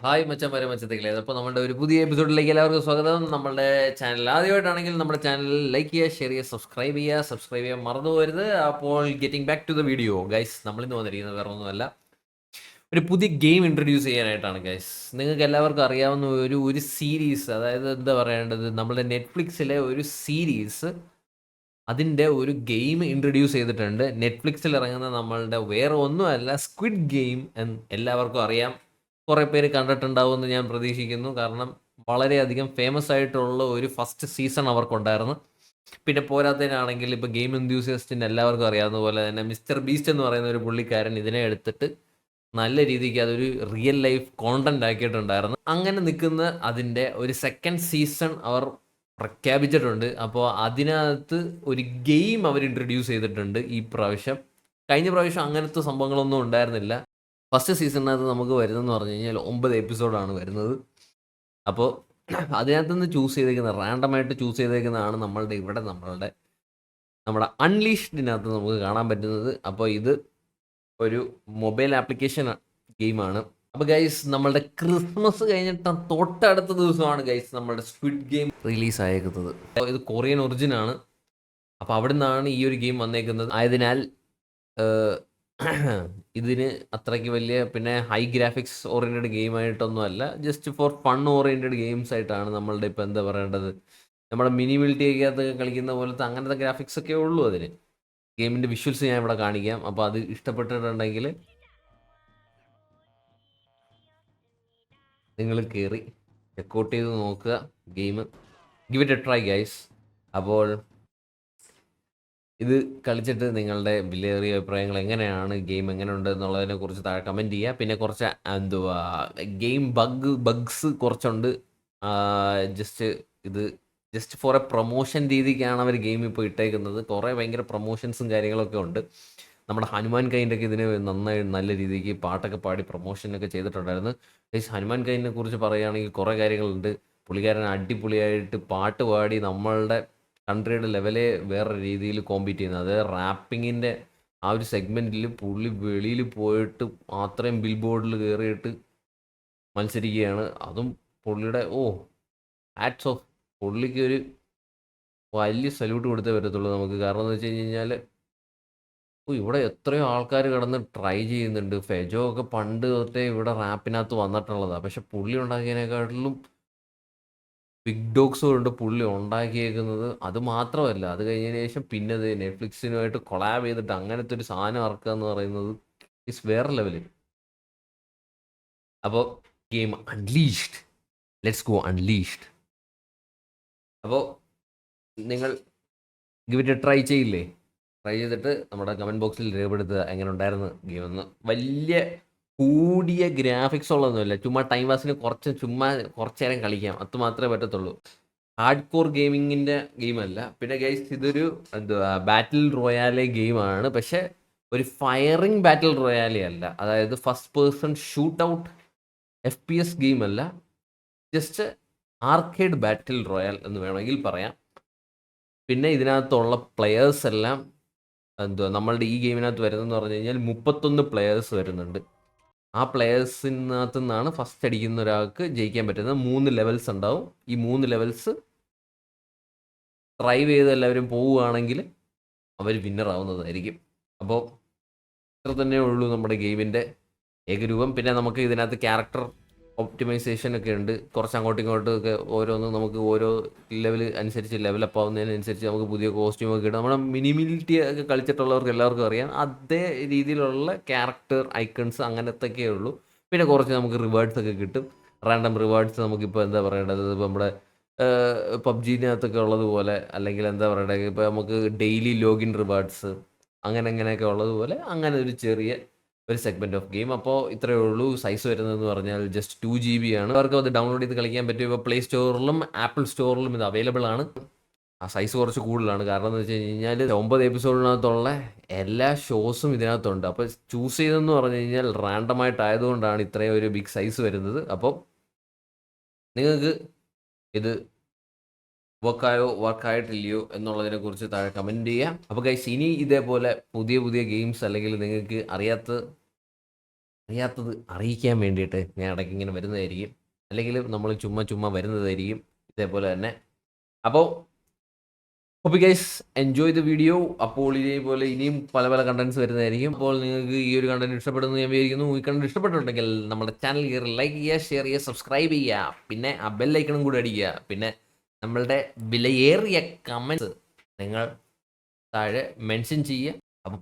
Hi മച്ചന്മാരെ മച്ചത്തേക്കില്ലേ അപ്പോൾ നമ്മുടെ ഒരു പുതിയ എപ്പിസോഡിലേക്ക് എല്ലാവർക്കും സ്വാഗതം. നമ്മുടെ ചാനൽ ആദ്യമായിട്ടാണെങ്കിൽ നമ്മുടെ ചാനൽ ലൈക്ക് ചെയ്യുക ഷെയർ ചെയ്യുക സബ്സ്ക്രൈബ് ചെയ്യുക. സബ്സ്ക്രൈബ് ചെയ്യാൻ മറന്നു പോരുത്. അപ്പോൾ getting back to the video guys നമ്മളിന്ന് വന്നിരിക്കുന്നത് വേറെ ഒന്നുമല്ല. ഒരു പുതിയ ഗെയിം ഇൻട്രൊഡ്യൂസ് ചെയ്യാനായിട്ടാണ് ഗൈസ് നിങ്ങൾക്ക് എല്ലാവർക്കും അറിയാവുന്ന ഒരു ഒരു സീരീസ് അതായത് എന്താ പറയേണ്ടത്? നമ്മുടെ നെറ്റ്ഫ്ലിക്സിലെ ഒരു സീരീസ് അതിന്റെ ഒരു ഗെയിം ഇൻട്രൊഡ്യൂസ് ചെയ്തിട്ടുണ്ട്. നെറ്റ്ഫ്ലിക്സിൽ ഇറങ്ങുന്ന നമ്മളുടെ വേറെ ഒന്നുമല്ല സ്ക്വിഡ് ഗെയിം എന്ന് എല്ലാവർക്കും അറിയാം. കുറേ പേര് കണ്ടിട്ടുണ്ടാവും എന്ന് ഞാൻ പ്രതീക്ഷിക്കുന്നു. കാരണം വളരെയധികം ഫേമസ് ആയിട്ടുള്ള ഒരു ഫസ്റ്റ് സീസൺ അവർക്കുണ്ടായിരുന്നു. പിന്നെ പോരാത്തതിനാണെങ്കിൽ ഇപ്പോൾ ഗെയിം എന്തൂസിയസ്റ്റിന് എല്ലാവർക്കും അറിയാവുന്ന പോലെ തന്നെ മിസ്റ്റർ ബീസ്റ്റ് എന്ന് പറയുന്ന ഒരു പുള്ളിക്കാരൻ ഇതിനെ എടുത്തിട്ട് നല്ല രീതിക്ക് അതൊരു റിയൽ ലൈഫ് കോണ്ടന്റ് ആക്കിയിട്ടുണ്ടായിരുന്നു. അങ്ങനെ നിൽക്കുന്ന അതിന്റെ ഒരു സെക്കൻഡ് സീസൺ അവർ പ്രഖ്യാപിച്ചിട്ടുണ്ട്. അപ്പോൾ അതിനകത്ത് ഒരു ഗെയിം അവർ ഇൻട്രൊഡ്യൂസ് ചെയ്തിട്ടുണ്ട് ഈ പ്രാവശ്യം. കഴിഞ്ഞ പ്രാവശ്യം അങ്ങനത്തെ സംഭവങ്ങളൊന്നും ഉണ്ടായിരുന്നില്ല. ഫസ്റ്റ് സീസണിനകത്ത് നമുക്ക് വരുന്നതെന്ന് പറഞ്ഞു കഴിഞ്ഞാൽ ഒമ്പത് എപ്പിസോഡാണ് വരുന്നത്. അപ്പോൾ അതിനകത്ത് നിന്ന് ചൂസ് ചെയ്തേക്കുന്ന റാൻഡമായിട്ട് ചൂസ് ചെയ്തേക്കുന്നതാണ് നമ്മളുടെ ഇവിടെ നമ്മളുടെ നമ്മുടെ അൺലീഷ്ഡിനകത്ത് നമുക്ക് കാണാൻ പറ്റുന്നത്. അപ്പോൾ ഇത് ഒരു മൊബൈൽ ആപ്ലിക്കേഷൻ ഗെയിമാണ്. അപ്പോൾ ഗൈസ് നമ്മളുടെ ക്രിസ്മസ് കഴിഞ്ഞിട്ട് തൊട്ടടുത്ത ദിവസമാണ് ഗൈസ് നമ്മളുടെ സ്ക്വിഡ് ഗെയിം റിലീസ് ആയേക്കുന്നത് അപ്പോൾ ഇത് കൊറിയൻ ഒറിജിനാണ്. അപ്പോൾ അവിടെ നിന്നാണ് ഈ ഒരു ഗെയിം വന്നേക്കുന്നത്. ആയതിനാൽ ഇതിന് അത്രയ്ക്ക് വലിയ പിന്നെ ഹൈ ഗ്രാഫിക്സ് ഓറിയന്റഡ് ഗെയിം ആയിട്ടൊന്നും അല്ല just for fun oriented games ആയിട്ടാണ് നമ്മളുടെ ഇപ്പോൾ എന്താ പറയേണ്ടത്? നമ്മുടെ മിനിമിലിറ്റി അത് കളിക്കുന്ന പോലത്തെ അങ്ങനത്തെ ഗ്രാഫിക്സ് ഒക്കെ ഉള്ളൂ അതിന്. ഗെയിമിന്റെ വിഷ്വൽസ് ഞാൻ ഇവിടെ കാണിക്കാം. അപ്പോൾ അത് ഇഷ്ടപ്പെട്ടിട്ടുണ്ടെങ്കിൽ നിങ്ങൾ കയറി ചെക്കൗട്ട് ചെയ്ത് നോക്കുക. Game give it a try guys അപ്പോൾ ഇത് കളിച്ചിട്ട് നിങ്ങളുടെ വിലയേറിയ അഭിപ്രായങ്ങൾ എങ്ങനെയാണ് ഗെയിം എങ്ങനെയുണ്ട് എന്നുള്ളതിനെ കുറിച്ച് താഴെ കമന്റ് ചെയ്യുക. പിന്നെ കുറച്ച് എന്തുവാ ഗെയിം ബഗ് ബഗ്സ് കുറച്ചുണ്ട്. ജസ്റ്റ് ഇത് ജസ്റ്റ് ഫോർ എ പ്രൊമോഷൻ രീതിക്കാണ് അവർ ഗെയിം ഇപ്പോൾ ഇട്ടേക്കുന്നത്. കുറേ ഭയങ്കര പ്രൊമോഷൻസും കാര്യങ്ങളൊക്കെ ഉണ്ട്. നമ്മുടെ ഹനുമാൻ കൈന്റെയൊക്കെ ഇതിനെ നന്നായി നല്ല രീതിക്ക് പാട്ടൊക്കെ പാടി പ്രൊമോഷനൊക്കെ ചെയ്തിട്ടുണ്ടായിരുന്നു. ഹനുമാൻ കൈനെ കുറിച്ച് പറയുകയാണെങ്കിൽ കുറേ കാര്യങ്ങളുണ്ട്. പുള്ളിക്കാരൻ അടിപൊളിയായിട്ട് പാട്ട് പാടി നമ്മളുടെ കൺട്രിയുടെ ലെവലെ വേറെ രീതിയിൽ കോമ്പീറ്റ് ചെയ്യുന്നത്. അതായത് റാപ്പിങ്ങിന്റെ ആ ഒരു സെഗ്മെന്റിൽ പുള്ളി വെളിയിൽ പോയിട്ട് അത്രയും ബിൽ ബോർഡിൽ കയറിയിട്ട് മത്സരിക്കുകയാണ്. അതും പുള്ളിയുടെ ഓ ആറ്റ്സ് ഓഫ് പുള്ളിക്ക് ഒരു വലിയ സല്യൂട്ട് കൊടുത്തേ പറ്റത്തുള്ളൂ നമുക്ക്. കാരണം എന്ന് വെച്ച് കഴിഞ്ഞ് കഴിഞ്ഞാൽ ഓ ഇവിടെ എത്രയോ ആൾക്കാർ കിടന്ന് ട്രൈ ചെയ്യുന്നുണ്ട്. ഫെജോ ഒക്കെ പണ്ട് തൊട്ടേ ഇവിടെ റാപ്പിനകത്ത് വന്നിട്ടുള്ളതാണ് പക്ഷെ പുള്ളി ഉണ്ടാക്കിയതിനെക്കാട്ടിലും ബിഗ് ഡോഗ്സ് കൊണ്ട് പുള്ളി ഉണ്ടാക്കിയേക്കുന്നത് അത് മാത്രമല്ല. അത് കഴിഞ്ഞതിന് ശേഷം പിന്നെ അത് നെറ്റ്ഫ്ലിക്സിനുമായിട്ട് കൊളാബ് ചെയ്തിട്ട് അങ്ങനത്തെ ഒരു സാധനം ഇറക്കുക എന്ന് പറയുന്നത് ഇസ് വേറെ ലെവലിൽ അപ്പോൾ game unleashed let's go unleashed അപ്പോൾ നിങ്ങൾ ഗിവിറ്റ് ട്രൈ ചെയ്യില്ലേ? ട്രൈ ചെയ്തിട്ട് നമ്മുടെ കമന്റ് ബോക്സിൽ രേഖപ്പെടുത്തുക എങ്ങനെ ഉണ്ടായിരുന്നു ഗെയിം എന്ന്. വലിയ കൂടിയ ഗ്രാഫിക്സ് ഉള്ളതൊന്നുമില്ല. ചുമ്മാ ടൈം പാസിന് കുറച്ച് ചുമ്മാ കുറച്ച് നേരം കളിക്കാം. അത് മാത്രമേ പറ്റത്തുള്ളൂ. ഹാർഡ് കോർ ഗെയിമിങ്ങിന്റെ ഗെയിമല്ല പിന്നെ ഗൈസ് ഇതൊരു എന്തുവാ ബാറ്റിൽ റോയാലെ ഗെയിമാണ് പക്ഷെ ഒരു ഫയറിംഗ് ബാറ്റിൽ റോയാലെ അല്ല. അതായത് first person shoot out F P S game അല്ല. ജസ്റ്റ് ആർക്കേഡ് ബാറ്റിൽ റോയൽ എന്ന് വേണമെങ്കിൽ പറയാം. പിന്നെ ഇതിനകത്തുള്ള പ്ലെയേഴ്സ് എല്ലാം എന്തുവാ നമ്മളുടെ ഈ ഗെയിമിനകത്ത് വരുന്നതെന്ന് പറഞ്ഞു കഴിഞ്ഞാൽ മുപ്പത്തൊന്ന് പ്ലെയേഴ്സ് വരുന്നുണ്ട്. ആ പ്ലെയേഴ്സിനകത്തു നിന്നാണ് ഫസ്റ്റ് അടിക്കുന്ന ഒരാൾക്ക് ജയിക്കാൻ പറ്റുന്നത്. മൂന്ന് ലെവൽസ് ഉണ്ടാവും. ഈ മൂന്ന് ലെവൽസ് ഡ്രൈവ് ചെയ്ത് എല്ലാവരും പോവുകയാണെങ്കിൽ അവർ വിന്നർ ആവുന്നതായിരിക്കും. അപ്പോൾ ഇത്ര തന്നെ ഉള്ളൂ നമ്മുടെ ഗെയിമിന്റെ ഏകരൂപം. പിന്നെ നമുക്ക് ഇതിനകത്ത് ക്യാരക്ടർ ഒപ്റ്റിമൈസേഷൻ ഒക്കെ ഉണ്ട്. കുറച്ച് അങ്ങോട്ടും ഇങ്ങോട്ടും ഒക്കെ ഓരോന്ന് നമുക്ക് ഓരോ ലെവൽ അനുസരിച്ച് ലെവലപ്പ് ആവുന്നതിനനുസരിച്ച് നമുക്ക് പുതിയ കോസ്റ്റ്യൂം ഒക്കെ ഇടാം നമ്മുടെ മിനിമിലിറ്റി ഒക്കെ കളിച്ചിട്ടുള്ളവർക്ക് എല്ലാവർക്കും അറിയാം. അതേ രീതിയിലുള്ള ക്യാരക്ടർ ഐക്കൺസ് അങ്ങനത്തെയൊക്കെ ഉള്ളൂ. പിന്നെ കുറച്ച് നമുക്ക് റിവാർഡ്സ് ഒക്കെ കിട്ടും. റാൻഡം റിവാർഡ്സ് നമുക്കിപ്പോൾ എന്താ പറയേണ്ടത്? ഇപ്പോൾ നമ്മുടെ പബ്ജിനകത്തൊക്കെ ഉള്ളതുപോലെ അല്ലെങ്കിൽ എന്താ പറയേണ്ടത്? ഇപ്പോൾ നമുക്ക് ഡെയിലി ലോഗിൻ റിവാർഡ്സ് അങ്ങനെ അങ്ങനെയൊക്കെ ഉള്ളതുപോലെ അങ്ങനെ ഒരു ചെറിയ ഒരു സെഗ്മെന്റ് ഓഫ് ഗെയിം അപ്പോൾ ഇത്രയേ ഉള്ളൂ. സൈസ് വരുന്നതെന്ന് പറഞ്ഞാൽ ജസ്റ്റ് ടു ജി ബി ആണ്. അവർക്ക് അത് ഡൗൺലോഡ് ചെയ്ത് കളിക്കാൻ പറ്റും. ഇപ്പോൾ പ്ലേ സ്റ്റോറിലും ആപ്പിൾ സ്റ്റോറിലും ഇത് അവൈലബിൾ ആണ്. ആ സൈസ് കുറച്ച് കൂടുതലാണ്. കാരണം എന്ന് വെച്ച് കഴിഞ്ഞാൽ ഒമ്പത് എപ്പിസോഡിനകത്തുള്ള എല്ലാ ഷോസും ഇതിനകത്തുണ്ട്. അപ്പോൾ ചൂസ് ചെയ്തെന്ന് പറഞ്ഞു കഴിഞ്ഞാൽ റാൻഡമായിട്ട് ആയതുകൊണ്ടാണ് ഇത്രയും ഒരു ബിഗ് സൈസ് വരുന്നത്. അപ്പോൾ നിങ്ങൾക്ക് ഇത് വർക്കായോ വർക്കായിട്ടില്ലയോ എന്നുള്ളതിനെ കുറിച്ച് താഴെ കമന്റ് ചെയ്യാം. അപ്പോൾ ഗൈസ് ഇനി ഇതേപോലെ പുതിയ പുതിയ ഗെയിംസ് അല്ലെങ്കിൽ നിങ്ങൾക്ക് അറിയാത്ത അറിയാത്തത് അറിയിക്കാൻ വേണ്ടിയിട്ട് ഞാൻ ഇടയ്ക്ക് ഇങ്ങനെ വരുന്നതായിരിക്കും. അല്ലെങ്കിൽ നമ്മൾ ചുമ്മാ ചുമ്മാ വരുന്നതായിരിക്കും ഇതേപോലെ തന്നെ. അപ്പോൾ happy guys enjoy the video അപ്പോൾ ഇതേപോലെ ഇനിയും പല പല കണ്ടന്റ്സ് വരുന്നതായിരിക്കും. അപ്പോൾ നിങ്ങൾക്ക് ഈ ഒരു കണ്ടന്റ് ഇഷ്ടപ്പെടുന്നു ഞാൻ വിചാരിക്കുന്നു. ഈ കണ്ടന്റ് ഇഷ്ടപ്പെട്ടിട്ടുണ്ടെങ്കിൽ നമ്മുടെ ചാനൽ കയറി ലൈക്ക് ചെയ്യുക ഷെയർ ചെയ്യുക സബ്സ്ക്രൈബ് ചെയ്യുക. പിന്നെ ആ ബെല്ലൈക്കണും കൂടി അടിക്കുക. പിന്നെ നമ്മളുടെ വിലയേറിയ കമൻസ് നിങ്ങൾ താഴെ മെൻഷൻ ചെയ്യുക. അപ്പം